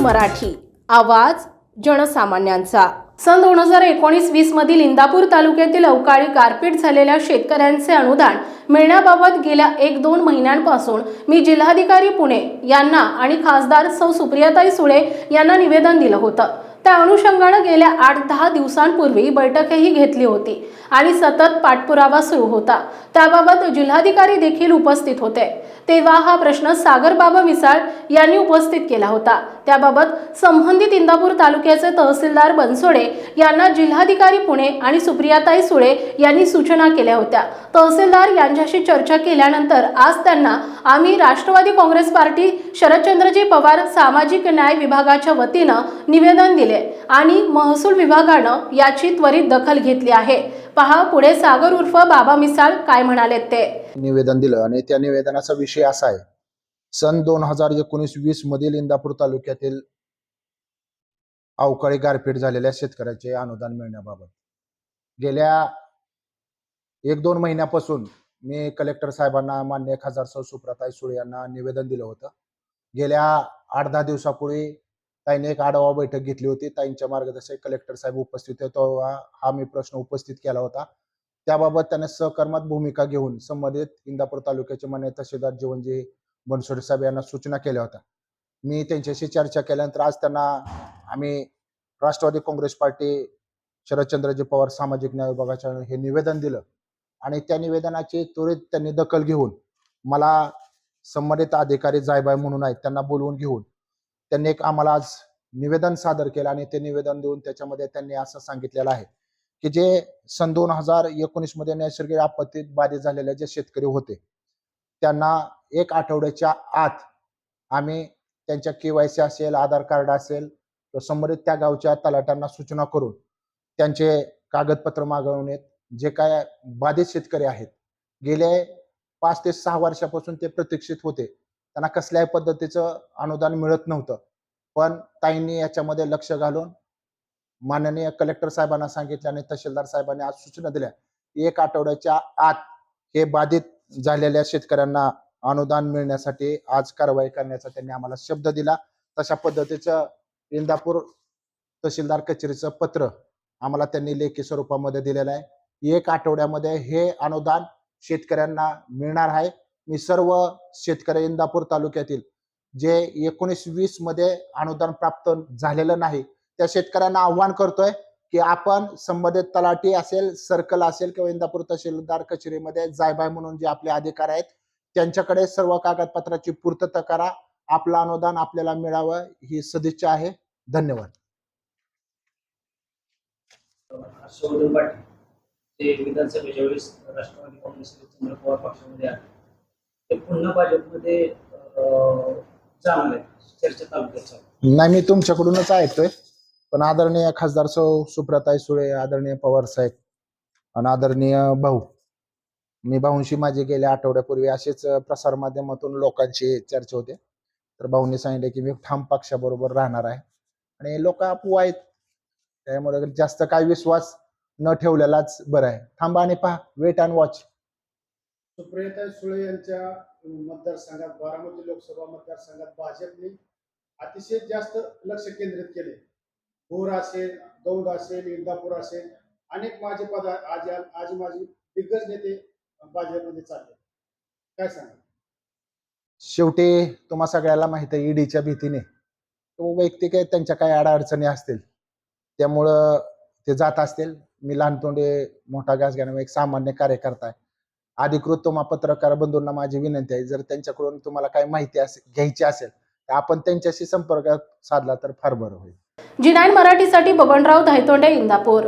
मराठी. आवाज जनसामान्यांचा. सन दोन हजार एकोणीस वीस मधील इंदापूर तालुक्यातील अवकाळी गारपीट झालेल्या शेतकऱ्यांचे अनुदान मिळण्याबाबत गेल्या एक दोन महिन्यांपासून मी जिल्हाधिकारी पुणे यांना आणि खासदार सौ सुप्रियाताई सुळे यांना निवेदन दिलं होतं. त्या अनुषंगानं गेल्या आठ दहा दिवसांपूर्वी बैठकही घेतली होती आणि सतत पाठपुरावा सुरू होता. त्याबाबत जिल्हाधिकारी देखील उपस्थित होते. तेव्हा हा प्रश्न सागर बाबा मिसाळ यांनी उपस्थित केला होता. त्याबाबत संबंधित इंदापूर तालुक्याचे तहसीलदार बनसोडे यांना जिल्हाधिकारी पुणे आणि सुप्रियाताई सुळे यांनी सूचना केल्या होत्या. तहसीलदार यांच्याशी चर्चा केल्यानंतर आज त्यांना आम्ही राष्ट्रवादी काँग्रेस पार्टी शरदचंद्रजी पवार सामाजिक न्याय विभागाच्या वतीनं निवेदन दिले आणि महसूल विभागानं याची त्वरित दखल घेतली आहे. पहा पुढे सागर उर्फ बाबा मिसाळ काय म्हणाले ते. निवेदन दिलं आणि त्या निवेदनाचा विषय असा आहे सन दोन हजार एकोणीस वीस मधील इंदापूर तालुक्यातील अवकाळी गारपीट झालेल्या शेतकऱ्याचे अनुदान मिळण्याबाबत. गेल्या एक दोन महिन्यापासून मी कलेक्टर साहेबांना मान्य खासदार सौ सुप्रताई सुळे यांना निवेदन दिलं होतं. गेल्या आठ दहा दिवसापूर्वी ताईने एक आढावा बैठक घेतली होती. ताईंच्या मार्गदर्शक कलेक्टर साहेब उपस्थित होते हा मी प्रश्न उपस्थित केला होता. त्याबाबत त्याने सहकर्मात भूमिका घेऊन संबंधित इंदापूर तालुक्याचे मान्य तहसीलदार जीवनजी बनसोडे साहेब यांना सूचना केल्या होत्या. मी त्यांच्याशी चर्चा केल्यानंतर आज त्यांना आम्ही राष्ट्रवादी काँग्रेस पार्टी शरदचंद्रजी पवार सामाजिक न्याय विभागाच्या हे निवेदन दिलं. आणि त्या निवेदनाची त्वरित त्यांनी दखल घेऊन मला संबंधित अधिकारी जायबाय म्हणून आहेत त्यांना बोलवून घेऊन त्यांनी एक आम्हाला आज निवेदन सादर केलं आणि ते निवेदन देऊन त्याच्यामध्ये त्यांनी असं सांगितलेलं आहे की जे सन दोन हजार एकोणीसमध्ये नैसर्गिक आपत्तीत बाधित झालेले जे शेतकरी होते त्यांना एक आठवड्याच्या आत आम्ही त्यांच्या केवायसी असेल आधार कार्ड असेल तर संबंधित त्या गावच्या तलाट्यांना सूचना करून त्यांचे कागदपत्र मागवण्यात जे काय बाधित शेतकरी आहेत. गेले पाच ते सहा वर्षापासून ते प्रतीक्षित होते. त्यांना कसल्याही पद्धतीचं अनुदान मिळत नव्हतं. पण ताईंनी याच्यामध्ये लक्ष घालून माननीय कलेक्टर साहेबांना सांगितले आणि तहसीलदार साहेबांनी आज सूचना दिल्या एक आठवड्याच्या आत हे बाधित झालेल्या शेतकऱ्यांना अनुदान मिळण्यासाठी आज कारवाई करण्याचा त्यांनी आम्हाला शब्द दिला. तशा पद्धतीचं इंदापूर तहसीलदार कचेरीचं पत्र आम्हाला त्यांनी लेखी स्वरूपामध्ये दिलेलं आहे. एक आठवड्यामध्ये हे अनुदान शेतकऱ्यांना मिळणार आहे. मी सर्व शेतकरी इंदापूर तालुक्यातील जे एकोणीस वीसमध्ये अनुदान प्राप्त झालेलं नाही त्या शेतकऱ्यांना आव्हान करतोय की आपण संबंधित तलाठी असेल सर्कल असेल किंवा इंदापूर तहसीलदार कचेरीमध्ये जायबाय म्हणून जे आपले अधिकार आहेत त्यांच्याकडे सर्व कागदपत्राची पूर्तता करा. आपलं अनुदान आपल्याला मिळावं ही सदिच्छा आहे. धन्यवाद. हर्षवर्धन पाटील ते विधानसभेच्या वेळेस राष्ट्रवादी काँग्रेस चंद्र पवार पक्षामध्ये आले. ते पुन्हा भाजपमध्ये चर्चा तालुक्यात. नाही मी तुमच्याकडूनच ऐकतोय. पण आदरणीय खासदार सौ सुप्रताई सुळे आदरणीय पवार साहेब आणि आदरणीय भाऊ. मी भाऊंशी माझी गेल्या आठवड्यापूर्वी असेच प्रसार माध्यमातून लोकांची चर्चा होते. तर भाऊंनी सांगितले की मी ठाम पक्षाबरोबर राहणार आहे. आणि लोक अपू आहेत. त्यामुळे जास्त काय विश्वास न ठेवलेलाच बरं आहे. थांबा आणि पहा वेट अँड वॉच सुप्रियता सुळे यांच्या मतदारसंघात बारामती लोकसभा मतदारसंघात भाजपने अतिशय जास्त लक्ष केंद्रित केले. भोर असेल दौंड असेल इंदापूर असेल अनेक माझे पद आज आज माझे दिग्गज नेते बाजारमध्ये चालले. काय सांगा शेवटी तुम्हा सगळ्याला माहीत आहे ईडीच्या भीतीने. तो वैयक्तिक आहे त्यांच्या काही अडचणी असतील. त्यामुळं ते जात असतील. मी लहान तोंडे मोठा घास घेण्यामुळे एक सामान्य कार्यकर्ता आहे. अधिकृत तुम्हा पत्रकार बंधूंना माझी विनंती आहे जर त्यांच्याकडून तुम्हाला काही माहिती असेल घ्यायची असेल तर आपण त्यांच्याशी संपर्क साधला तर फार बरं होईल. जी नाईन मराठीसाठी बबनराव धायतोंडे इंदापूर